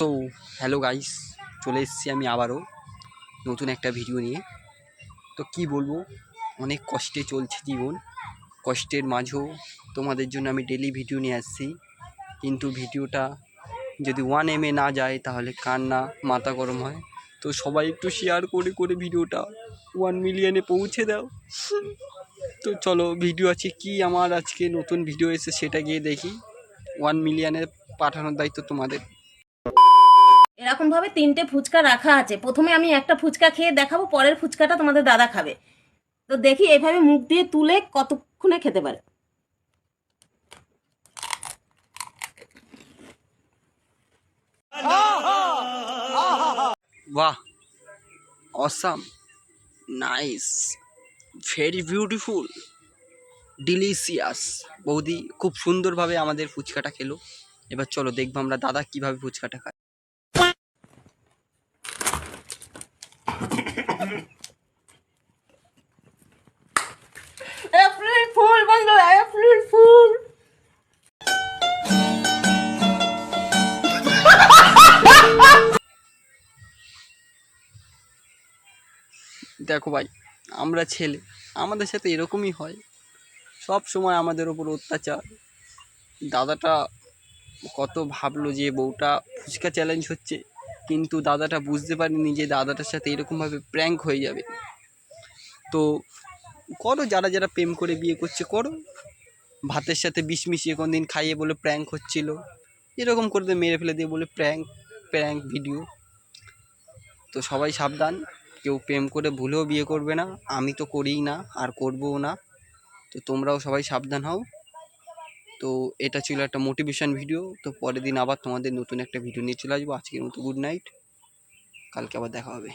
তো hello guys, চলে এসেছি আমি আবারও নতুন একটা ভিডিও নিয়ে। তো কি বলব, অনেক কষ্টে চলছে জীবন। কষ্টের মাঝেও তোমাদের জন্য আমি ডেলি ভিডিও নিয়ে আসছি। কিন্তু ভিডিওটা যদি ওয়ান এম এ না যায়, তাহলে কান্না মাথা গরম হয়? তো সবাই একটু শেয়ার করে করে ভিডিওটা ওয়ান মিলিয়নে পৌঁছে দাও। তো চলো ভিডিও আছে কি আমার আজকে নতুন ভিডিও এসে সেটা গিয়ে দেখি। ওয়ান মিলিয়নে পাঠানোর দায়িত্ব তোমাদের। এরকম ভাবে তিনটে ফুচকা রাখা আছে। প্রথমে আমি একটা ফুচকা খেয়ে দেখাবো, পরের ফুচকাটা তোমাদের দাদা খাবে। তো দেখি এইভাবে মুখ দিয়ে তুলে কতক্ষণে খেতে পারে। বাহ awesome nice very beautiful delicious বৌদি খুব সুন্দরভাবে আমাদের ফুচকাটা খেলো। এবার চলো দেখব আমরা দাদা কীভাবে ফুচকাটা খায়। দেখো ভাই, আমরা ছেলে, আমাদের সাথে এরকমই হয়। সব সময় আমাদের ওপর অত্যাচার। দাদাটা কত ভাবলো যে বউটা ফুচকা চ্যালেঞ্জ হচ্ছে। কিন্তু দাদাটা বুঝতে পারেনি যে দাদাটার সাথে এরকমভাবে প্র্যাঙ্ক হয়ে যাবে। তো করো, যারা যারা প্রেম করে বিয়ে করছে করো। ভাতের সাথে বিষ মিশিয়ে কোন দিন খাইয়ে বলে প্র্যাঙ্ক হচ্ছিল। এরকম করে দিয়ে মেরে ফেলে দিয়ে বলে প্র্যাঙ্ক প্র্যাঙ্ক ভিডিও তো সবাই সাবধান, কেউ প্রেম করে ভুলেও বিয়ে করবে না। আমি তো করিই না, আর করবও না। তো তোমরাও সবাই সাবধান হও। তো এটা ছিল একটা মোটিভেশান ভিডিও তো পরের দিন আবার তোমাদের নতুন একটা ভিডিও নিয়ে চলে আসব। আজকের মতো গুড নাইট কালকে আবার দেখা হবে।